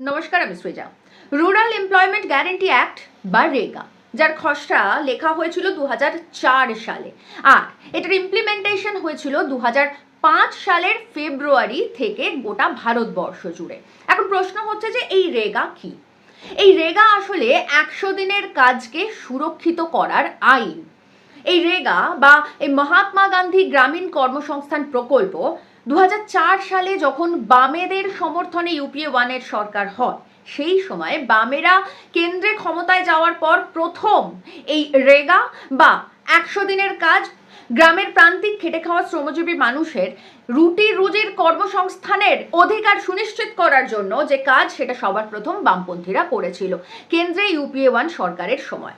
নমস্কার, আমি Srija rural employment guarantee act বা রেগা যার খসড়া লেখা হয়েছিল দু হাজার চার সালে। আর এটার ইমপ্লিমেন্টেশন হয়েছিল দু পাঁচ সালের ফেব্রুয়ারি থেকে গোটা ভারতবর্ষ জুড়ে। এখন প্রশ্ন হচ্ছে যে এই রেগা কি? এই রেগা আসলে একশো দিনের কাজকে সুরক্ষিত করার আইন। এই রেগা বা এই মহাত্মা গান্ধী গ্রামীণ কর্মসংস্থান প্রকল্প দু হাজার চার সালে যখন বামেদের সমর্থনে ইউপিএ ওয়ানের সরকার হয়, সেই সময় বামেরা কেন্দ্রে ক্ষমতায় যাওয়ার পর প্রথম এই রেগা বা একশো দিনের কাজ গ্রামের প্রান্তিক খেটে খাওয়া শ্রমজীবী মানুষের রুটি রুজির কর্মসংস্থানের অধিকার সুনিশ্চিত করার জন্য যে কাজ, সেটা সবার প্রথম বামপন্থীরা করেছিল, কেন্দ্রে ইউপিএ ওয়ান সরকারের সময়।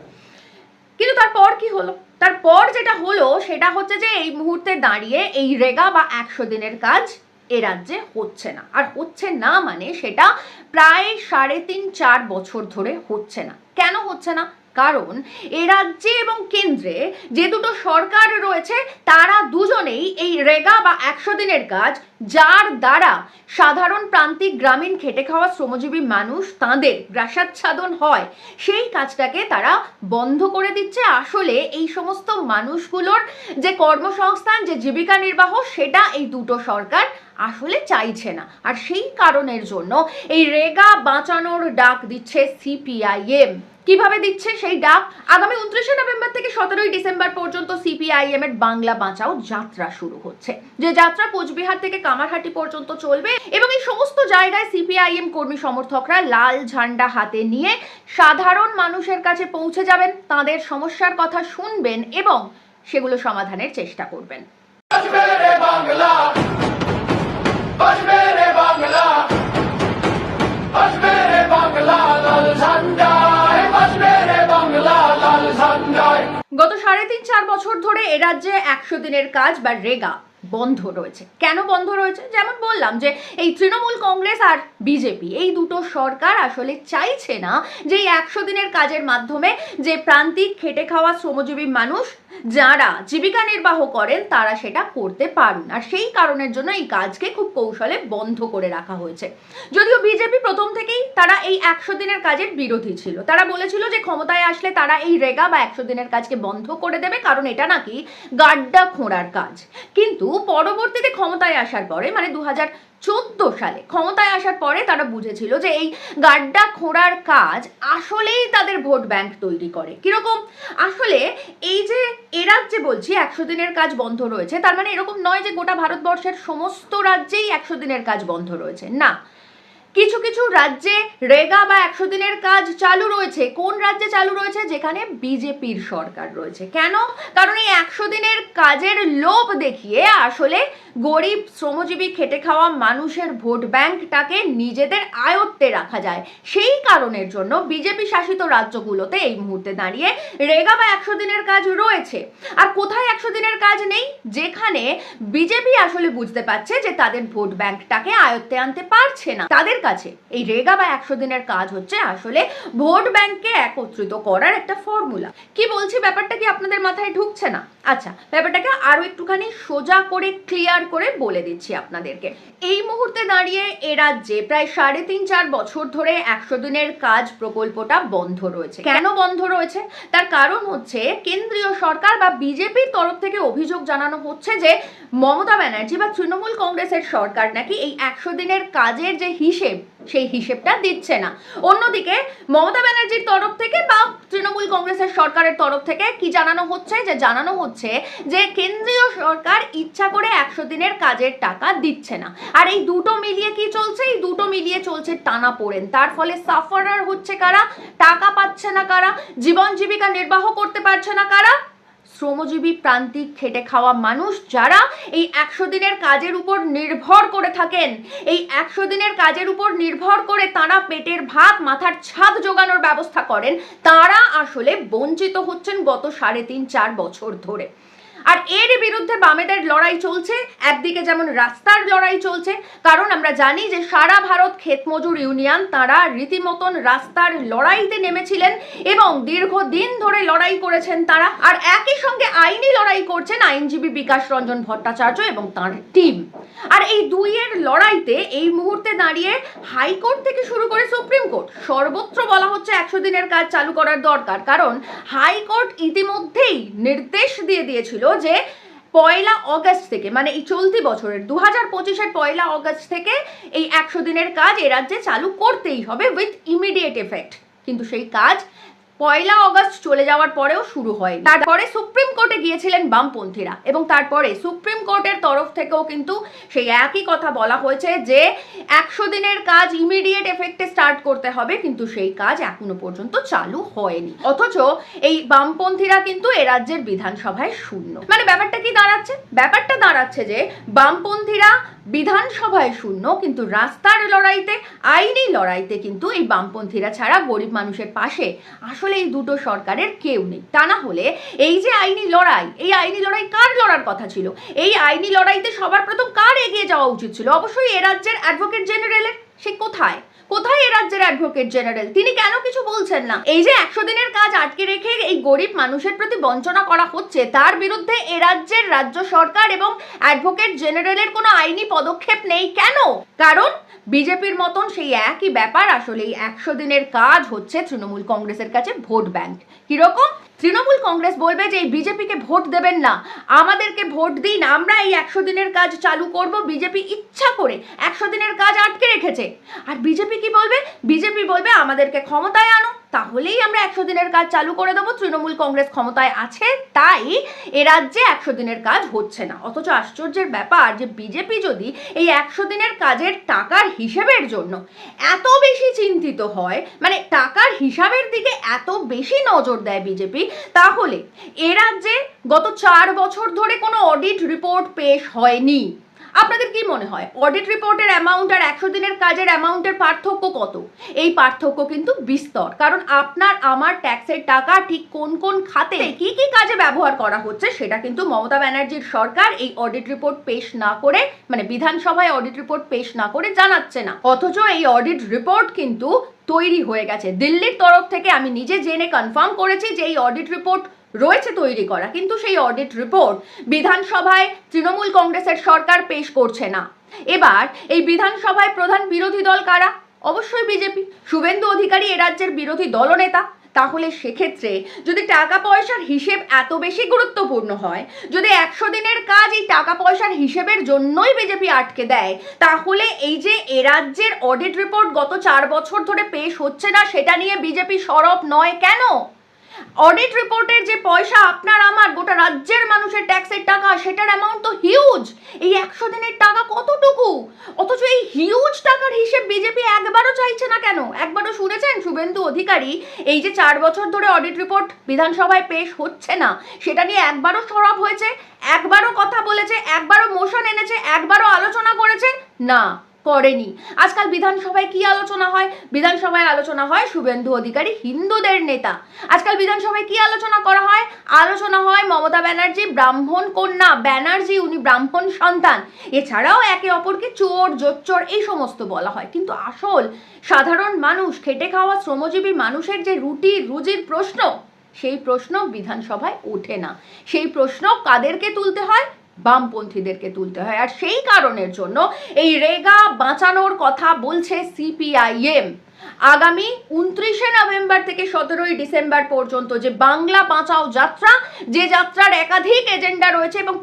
তারপর কি হলো? তারপর যেটা হলো, সেটা হচ্ছে যে এই মুহূর্তে দাঁড়িয়ে এই রেগা বা একশো দিনের কাজ এ রাজ্যে হচ্ছে না। আর হচ্ছে না মানে সেটা প্রায় সাড়ে তিন চার বছর ধরে হচ্ছে না। কেন হচ্ছে না? কারণ এ রাজ্যে এবং কেন্দ্রে যে দুটো সরকার রয়েছে, তারা দুজনেই এই রেগা বা একশো দিনের কাজ, যার দ্বারা সাধারণ প্রান্তিক গ্রামীণ খেটে খাওয়া শ্রমজীবী মানুষ তাঁদের গ্রাসাচ্ছাদন হয়, সেই কাজটাকে তারা বন্ধ করে দিচ্ছে। আসলে এই সমস্ত মানুষগুলোর যে কর্মসংস্থান, যে জীবিকা নির্বাহ, সেটা এই দুটো সরকার আসলে চাইছে না। আর সেই কারণের জন্য এই রেগা বাঁচানোর ডাক দিচ্ছে সিপিআইএম। কীভাবে দিচ্ছে সেই ডাক? আগামী উনত্রিশে নভেম্বর থেকে সতেরোই ডিসেম্বর পর্যন্ত সিপিআইএম এর বাংলা বাঁচাও যাত্রা শুরু হচ্ছে। যে যাত্রা কোচবিহার থেকে কামারহাটি পর্যন্ত চলবে এবং এই সমস্ত জায়গায় সিপিআইএম কর্মী সমর্থকরা লাল ঝান্ডা হাতে নিয়ে সাধারণ মানুষের কাছে পৌঁছে যাবেন, তাদের সমস্যার কথা শুনবেন এবং সেগুলো সমাধানের চেষ্টা করবেন। বাংলা। তিন চার বছর ধরে এ রাজ্যে একশো দিনের কাজ বা রেগা। বন্ধ রয়েছে। কেন বন্ধ রয়েছে? যেমন বললাম যে, এই তৃণমূল কংগ্রেস আর বিজেপি, এই দুটো সরকার আসলে চাইছে না যে, এই একশো দিনের কাজের মাধ্যমে যে প্রান্তিক খেটে খাওয়া শ্রমজীবী মানুষ যারা জীবিকা নির্বাহ করেন, তারা সেটা করতে পারুন। আর সেই কারণের জন্য এই কাজকে খুব কৌশলে বন্ধ করে রাখা হয়েছে। যদিও বিজেপি প্রথম থেকেই তারা এই একশো দিনের কাজের বিরোধী ছিল। তারা বলেছিল যে, ক্ষমতায় আসলে তারা এই রেগা বা একশো দিনের কাজকে বন্ধ করে দেবে, কারণ এটা নাকি গাড্ডা খোঁড়ার কাজ। কিন্তু পরবর্তীতে ক্ষমতায় আসার পরে মানে দু চোদ্দ সালে ক্ষমতায় আসার পরে তারা বুঝেছিল যে এই গাড্ডা খোঁড়ার কাজ আসলেই তাদের ভোট ব্যাংক তৈরি করে। কীরকম? আসলে এই যে রাজ্যে বলছি, একশো দিনের কাজ বন্ধ রয়েছে, তার মানে এরকম নয় যে গোটা ভারতবর্ষের সমস্ত রাজ্যেই একশো দিনের কাজ বন্ধ রয়েছে। না কিছু কিছু রাজ্যে রেগা বা একশো দিনের কাজ চালু রয়েছে। কোন রাজ্যে চালু রয়েছে? যেখানে বিজেপির সরকার রয়েছে। কেন? কারণ এই একশো দিনের কাজের লোভ দেখিয়ে আসলে গরিব, শ্রমজীবী, খেটে খাওয়া মানুষের ভোট ব্যাংকটাকে নিজেদের আয়ত্তে রাখা যায়। সেই কারণের জন্য বিজেপি শাসিত রাজ্যগুলোতে এই মুহূর্তে দাঁড়িয়ে রেগা বা একশো দিনের কাজ রয়েছে। আর কোথায় একশো দিনের কাজ নেই? যেখানে বিজেপি আসলে বুঝতে পারছে যে তাদের ভোট ব্যাংকটাকে আয়ত্তে আনতে পারছে না। তাদের কাছে। এই রেগা বা একশো দিনের কাজ হচ্ছে আসলে ভোট ব্যাংককে একত্রিত করার একটা ফর্মুলা কি বলছি, ব্যাপারটা কি আপনাদের মাথায় ঢুকছে না? আচ্ছা ব্যাপারটাকে আরও একটুখানি সোজা করে ক্লিয়ার করে বলে দিচ্ছি আপনাদেরকে। এই মুহূর্তে দাঁড়িয়ে এ রাজ্যে প্রায় সাড়ে তিন চার বছর ধরে একশো দিনের কাজ প্রকল্পটা বন্ধ রয়েছে। কেন বন্ধ রয়েছে? তার কারণ হচ্ছে কেন্দ্রীয় সরকার বা বিজেপির তরফ থেকে অভিযোগ জানানো হচ্ছে যে মমতা ব্যানার্জি বা তৃণমূল কংগ্রেসের সরকার নাকি এই একশো দিনের কাজের যে হিসেব সেই হিসেবটা দিচ্ছে না। অন্যদিকে মমতা ব্যানার্জির তরফ থেকে বা তৃণমূল কংগ্রেসের সরকারের তরফ থেকে কি জানানো হচ্ছে? যে জানানো হচ্ছে যে কেন্দ্রীয় সরকার ইচ্ছা করে একশো দিনের কাজের টাকা দিচ্ছে না। আর এই দুটো মিলিয়ে কি চলছে? এই দুটো মিলিয়ে চলছে টানা পড়েন। তার ফলে সাফারার হচ্ছে কারা? টাকা পাচ্ছে না কারা? জীবন জীবিকা নির্বাহ করতে পারছে না কারা? শ্রমজীবী প্রান্তিক খেটে খাওয়া মানুষ যারা এই একশো দিনের কাজের উপর নির্ভর করে থাকেন। এই একশো দিনের কাজের উপর নির্ভর করে তারা পেটের ভাত, মাথার ছাদ জোগানোর ব্যবস্থা করেন। তারা আসলে বঞ্চিত হচ্ছেন গত সাড়ে তিন, চার বছর ধরে। আর এর বিরুদ্ধে বামেদের লড়াই চলছে, একদিকে যেমন রাস্তার লড়াই চলছে, কারণ আমরা জানি যে সারা ভারত ক্ষেতমজুর ইউনিয়ন, তারা রীতিমতন রাস্তার লড়াইতে নেমেছিলেন এবং দীর্ঘদিন ধরে লড়াই করেছেন তারা। আর একই সঙ্গে আইনি লড়াই করছেন আইনজীবী বিকাশ রঞ্জন ভট্টাচার্য এবং তার টিম আর এই দুইয়ের লড়াইতে এই মুহূর্তে দাঁড়িয়ে হাইকোর্ট থেকে শুরু করে সুপ্রিম কোর্ট, সর্বত্র বলা হচ্ছে একশো দিনের কাজ চালু করার দরকার। কারণ হাইকোর্ট ইতিমধ্যেই নির্দেশ দিয়ে দিয়েছিল যে পয়লা অগাস্ট থেকে মানে এই চলতি বছরের দু হাজার পঁচিশের পয়লা অগাস্ট থেকে এই একশো দিনের কাজ এ রাজ্যে চালু করতেই হবে উইথ ইমিডিয়েট এফেক্ট কিন্তু সেই কাজ পয়লা অগস্ট চলে যাওয়ার পরেও শুরু হয় তারপরে সুপ্রিম কোর্টে গিয়েছিলেন বামপন্থীরা এবং তারপরে সুপ্রিম কোর্টের তরফ থেকেও কিন্তু সেই একই কথা বলা হয়েছে যে একশো দিনের কাজ ইমিডিয়েট এফেক্টে স্টার্ট করতে হবে, কিন্তু সেই কাজ এখনও পর্যন্ত চালু হয়নি। অথচ এই বামপন্থীরা কিন্তু এ রাজ্যের বিধানসভায় শূন্য। মানে ব্যাপারটা কি দাঁড়াচ্ছে? ব্যাপারটা দাঁড়াচ্ছে যে বামপন্থীরা বিধানসভায় শূন্য, কিন্তু রাস্তার লড়াইতে, আইনি লড়াইতে কিন্তু এই বামপন্থীরা ছাড়া গরিব মানুষের পাশে আসলে এই দুটো সরকারের কেউ নেই। তা না হলে এই যে আইনি লড়াই, এই আইনি লড়াই কার লড়ার কথা ছিল? এই আইনি লড়াইতে সবার প্রথম কার এগিয়ে যাওয়া উচিত ছিল? অবশ্যই এ রাজ্যের অ্যাডভোকেট জেনারেলের সে কোথায়? কোথায় এ রাজ্যের অ্যাডভোকেট জেনারেল তিনি কেন কিছু বলছেন না? এই যে একশো দিনের কাজ আটকে রেখে এই গরিব মানুষের প্রতি বঞ্চনা করা হচ্ছে, তার বিরুদ্ধে এ রাজ্যের রাজ্য সরকার এবং অ্যাডভোকেট জেনারেলের কোনো আইনি পদক্ষেপ নেই কেন? কারণ বিজেপির মতন সেই একই ব্যাপার আসলে এই একশো দিনের কাজ হচ্ছে তৃণমূল কংগ্রেসের কাছে ভোট ব্যাংক কীরকম? তৃণমূল কংগ্রেস বলবে যে এই বিজেপিকে ভোট দেবেন না। আমাদেরকে ভোট দিন, আমরা এই একশো দিনের কাজ চালু করব, বিজেপি ইচ্ছা করে একশো দিনের কাজ আটকে রেখেছে। আর বিজেপি কি বলবে? বিজেপি বলবে আমাদেরকে ক্ষমতায় আনো তাহলেই আমরা একশো দিনের কাজ চালু করে দেবো। তৃণমূল কংগ্রেস ক্ষমতায় আছে, তাই এ রাজ্যে একশো দিনের কাজ হচ্ছে না। অথচ আশ্চর্যের ব্যাপার যে বিজেপি যদি এই একশো দিনের কাজের টাকার হিসেবের জন্য এত বেশি চিন্তিত হয় মানে টাকার হিসাবের দিকে এত বেশি নজর দেয় বিজেপি, তাহলে এ রাজ্যে গত চার বছর ধরে কোনো অডিট রিপোর্ট পেশ হয়নি। আপনাদের কি মনে হয়? অডিট রিপোর্টের অ্যামাউন্ট আর একশো দিনের কাজের অ্যামাউন্টের পার্থক্য কত? এই পার্থক্য কিন্তু বিস্তর। কারণ আপনার, আমার ট্যাক্সের টাকা ঠিক কোন কোন খাতে কি কি কাজে ব্যবহার করা হচ্ছে সেটা কিন্তু মমতা ব্যানার্জির সরকার এই অডিট রিপোর্ট পেশ না করে মানে বিধানসভায় অডিট রিপোর্ট পেশ না করে জানাচ্ছে না। অথচ এই অডিট রিপোর্ট কিন্তু তৈরি হয়ে গেছে। দিল্লির তরফ থেকে আমি নিজে জেনে কনফার্ম করেছি যে এই অডিট রিপোর্ট রয়েছে তৈরি করা, কিন্তু সেই অডিট রিপোর্ট বিধানসভায় তৃণমূল কংগ্রেসের সরকার পেশ করছে না। এবার এই বিধানসভায় প্রধান বিরোধী দল কারা? অবশ্যই বিজেপি। শুভেন্দু অধিকারী এ রাজ্যের বিরোধী দলনেতা। তাহলে সেক্ষেত্রে যদি টাকা পয়সার হিসেব এত বেশি গুরুত্বপূর্ণ হয়, যদি একশো দিনের কাজ এই টাকা পয়সার হিসেবের জন্যই বিজেপি আটকে দেয়, তাহলে এই যে এ রাজ্যের অডিট রিপোর্ট গত চার বছর ধরে পেশ হচ্ছে না, সেটা নিয়ে বিজেপি সরব নয় কেন? অডিট রিপোর্টের যে পয়সা আপনার আমার, গোটা রাজ্যের মানুষের ট্যাক্সের টাকা, সেটার অ্যামাউন্ট তো হিউজ এই একশো দিনের টাকা কতটুকু? অথচ এই হিউজ টাকার হিসেব বিজেপি একবারও চাইছে না কেন? একবারও শুনেছেন শুভেন্দু অধিকারী? এই যে চার বছর ধরে অডিট রিপোর্ট বিধানসভায় পেশ হচ্ছে না, সেটা নিয়ে একবারও সরব হয়েছে, একবারও কথা বলেছে, একবারও মোশন এনেছে, একবারও আলোচনা করেছে, না। করেনি। আজকাল বিধানসভায় কি আলোচনা হয়? বিধানসভায় আলোচনা হয় শুভেন্দু অধিকারী, হিন্দুদের নেতা। আজকাল বিধানসভায় কি আলোচনা করা হয়? আলোচনা হয় মমতা ব্যানার্জি, ব্রাহ্মণ কন্যা, ব্যানার্জি, উনি ব্রাহ্মণ সন্তান। এছাড়াও একে অপরকে চোর, জোচ্চোর, এই সমস্ত বলা হয়। কিন্তু আসল সাধারণ মানুষ, খেটে খাওয়া শ্রমজীবী মানুষের যে রুটি রুজির প্রশ্ন, সেই প্রশ্ন বিধানসভায় ওঠে না। সেই প্রশ্ন কাদেরকে তুলতে হয়? বামপন্থীদেরকে তুলতে হয়। আর সেই কারণের জন্য এই রেগা বাঁচানোর কথা বলছে সিপিআইএম। আগামী উনত্রিশে নভেম্বর থেকে সতেরোই ডিসেম্বর পর্যন্ত যে বাংলা বাঁচাও যাত্রা, যে যাত্রার একাধিক এজেন্ডা রয়েছে এবং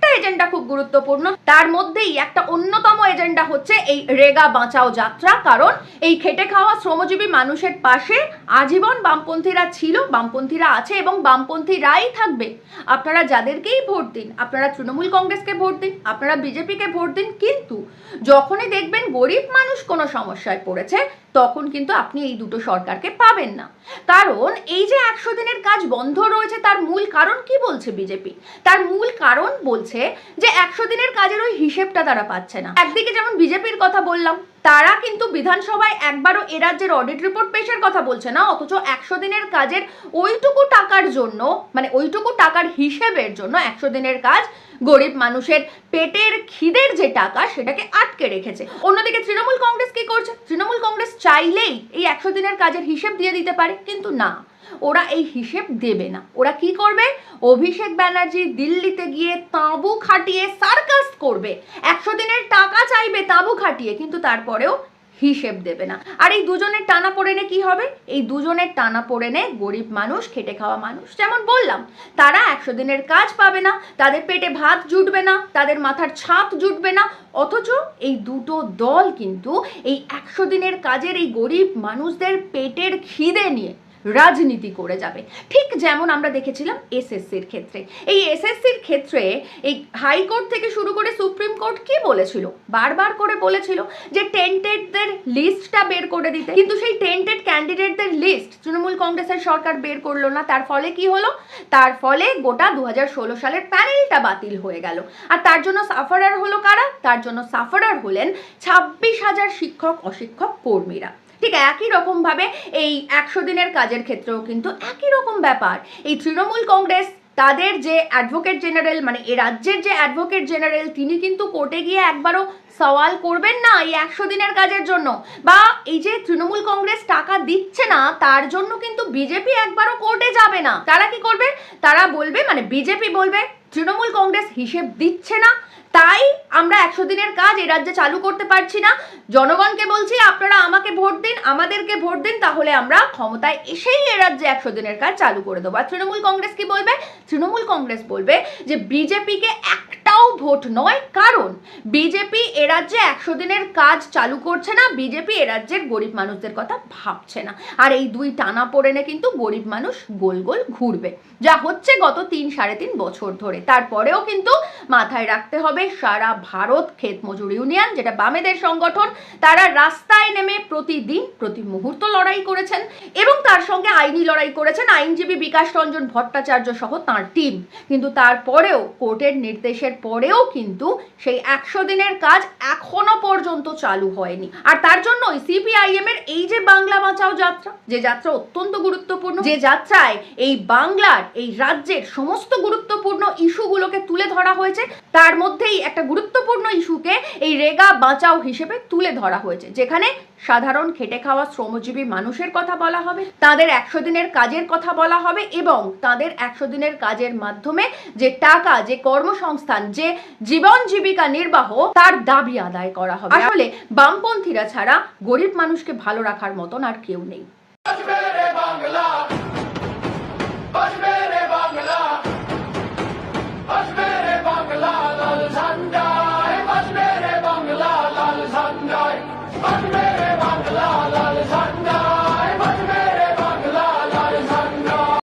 প্রত্যেকটা এজেন্ডা খুব গুরুত্বপূর্ণ। তার মধ্যেই একটা অন্যতম এজেন্ডা হচ্ছে এই রেগা বাঁচাও যাত্রা। কারণ এই খেটে খাওয়া শ্রমজীবী মানুষের পাশে আজীবন বামপন্থীরা ছিল, বামপন্থীরা আছে এবং বামপন্থীরাই থাকবে। আপনারা যাদেরকেই ভোট দিন, আপনারা তৃণমূল কংগ্রেসকে ভোট দিন, আপনারা বিজেপিকে ভোট দিন, কিন্তু যখনই দেখবেন গরিব মানুষ কোনো সমস্যায় পড়েছে, তখন কিন্তু আপনি এই দুটো সরকারকে পাবেন না। কারণ এই যে একশো দিনের কাজ বন্ধ রয়েছে, তার মূল কারণ কি বলছে বিজেপি? তার মূল কারণ বলছে যে একশো দিনের কাজের ওই হিসেবটা তারা পাচ্ছে না। একদিকে যেমন বিজেপির কথা বললাম, তারা কিন্তু বিধানসভায় একবারও এ রাজ্যের অডিট রিপোর্ট পেশের কথা বলছে না, অথচ একশো দিনের কাজের ওইটুকু টাকার জন্য মানে ওইটুকু টাকার হিসেবের জন্য একশো দিনের কাজ গরিব মানুষের পেটের খিদের যে টাকা সেটাকে আটকে রেখেছে। অন্যদিকে তৃণমূল কংগ্রেস কি করছে? তৃণমূল কংগ্রেস চাইলেই এই একশো দিনের কাজের হিসেব দিয়ে দিতে পারে, কিন্তু না। ওরা এই হিসেব দেবে না। ওরা কি করবে? অভিষেক ব্যানার্জি দিল্লিতে গিয়ে তাঁবু খাটিয়ে সার্কাস করবে। একশো দিনের টাকা চাইবে তাঁবু খাটিয়ে, কিন্তু তারপরেও হিসেব দেবে না। আর এই দুজনের টানা পড়েনে কি হবে? এই দুজনের টানা পড়েনে গরিব মানুষ, খেটে খাওয়া মানুষ, যেমন বললাম, তারা একশো দিনের কাজ পাবে না, তাদের পেটে ভাত জুটবে না, তাদের মাথার ছাপ জুটবে না, অথচ এই দুটো দল কিন্তু এই একশো দিনের কাজের এই গরিব মানুষদের পেটের খিদে নিয়ে রাজনীতি করে যাবে। ঠিক যেমন আমরা দেখেছিলাম এসএসসির ক্ষেত্রে। এই এসএসসির ক্ষেত্রে এই হাইকোর্ট থেকে শুরু করে সুপ্রিম কোর্ট কি বলেছিল? বারবার করে বলেছিল যে টেন্টেডদের লিস্টটা বের করে দিতে। কিন্তু সেই টেন্টেড ক্যান্ডিডেটদের লিস্ট তৃণমূল কংগ্রেসের সরকার বের করল না। তার ফলে কি হলো? তার ফলে গোটা দু হাজার ষোলো সালের প্যানেলটা বাতিল হয়ে গেল। আর তার জন্য সাফারার হলো কারা? তার জন্য সাফারার হলেন ছাব্বিশ হাজার শিক্ষক, অশিক্ষক, কর্মীরা। ঠিক একই রকমভাবে এই একশো দিনের কাজের ক্ষেত্রেও কিন্তু একই রকম ব্যাপার। এই তৃণমূল কংগ্রেস তাদের যে অ্যাডভোকেট জেনারেল মানে এ রাজ্যের যে অ্যাডভোকেট জেনারেল তিনি কিন্তু কোর্টে গিয়ে একবারও সওয়াল করবেন না এই একশো দিনের কাজের জন্য। বা এই যে তৃণমূল কংগ্রেস টাকা দিচ্ছে না, তার জন্য কিন্তু বিজেপি একবারও কোর্টে যাবে না। তারা কি করবে? তারা বলবে মানে বিজেপি বলবে, তৃণমূল কংগ্রেস হিসেব দিচ্ছে না তাই আমরা একশো দিনের কাজ এ রাজ্যে চালু করতে পারছি না। জনগণকে বলছি, আপনারা আমাকে ভোট দিন, আমাদেরকে ভোট দিন, তাহলে আমরা ক্ষমতায় এসেই এ রাজ্যে একশো দিনের কাজ চালু করে দেবো। আর তৃণমূল কংগ্রেস কি বলবে? তৃণমূল কংগ্রেস বলবে যে, বিজেপিকে একটাও ভোট নয়, কারণ বিজেপি এ রাজ্যে একশো দিনের কাজ চালু করছে না, বিজেপি এ রাজ্যের গরিব মানুষদের কথা ভাবছে না। আর এই দুই টানা পড়েনে কিন্তু গরিব মানুষ গোল গোল ঘুরবে। যা হচ্ছে গত তিন সাড়ে তিন বছর ধরে। তারপরেও কিন্তু মাথায় রাখতে হবে সারা ভারত ক্ষেত মজুর ইউনিয়ন, যেটা বামেদের সংগঠন, তারা রাস্তায় নেমে প্রতিদিন, প্রতি মুহূর্ত লড়াই করেছেন এবং তার সঙ্গে আইনি লড়াই করেছেন আইনজীবী বিকাশ রঞ্জন ভট্টাচার্য সহ তাঁর টিম। কিন্তু তারপরেও কোর্টের নির্দেশের পরেও কিন্তু সেই একশো দিনের কাজ এখনও পর্যন্ত চালু হয়নি। আর তার জন্যই সিপিআইএম এর এই যে বাংলা বাঁচাও যাত্রা, যে যাত্রা অত্যন্ত গুরুত্বপূর্ণ, যে যাত্রায় এই বাংলার, এই রাজ্যের সমস্ত গুরুত্বপূর্ণ ইস্যুগুলোকে তুলে ধরা হয়েছে, তার মধ্যেই একটা গুরুত্বপূর্ণ ইস্যুকে এই রেগা বাঁচাও হিসেবে তুলে ধরা হয়েছে। যেখানে সাধারণ খেটে খাওয়া শ্রমজীবী মানুষের কথা বলা হবে, তাদের একশো দিনের কাজের কথা বলা হবে এবং তাদের একশো দিনের কাজের মাধ্যমে যে টাকা, যে কর্মসংস্থান, যে জীবন জীবিকা নির্বাহ, তার দাবি আদায় করা হবে। আসলে বামপন্থীরা ছাড়া গরিব মানুষকে ভালো রাখার মতন আর কেউ নেই। বাংলা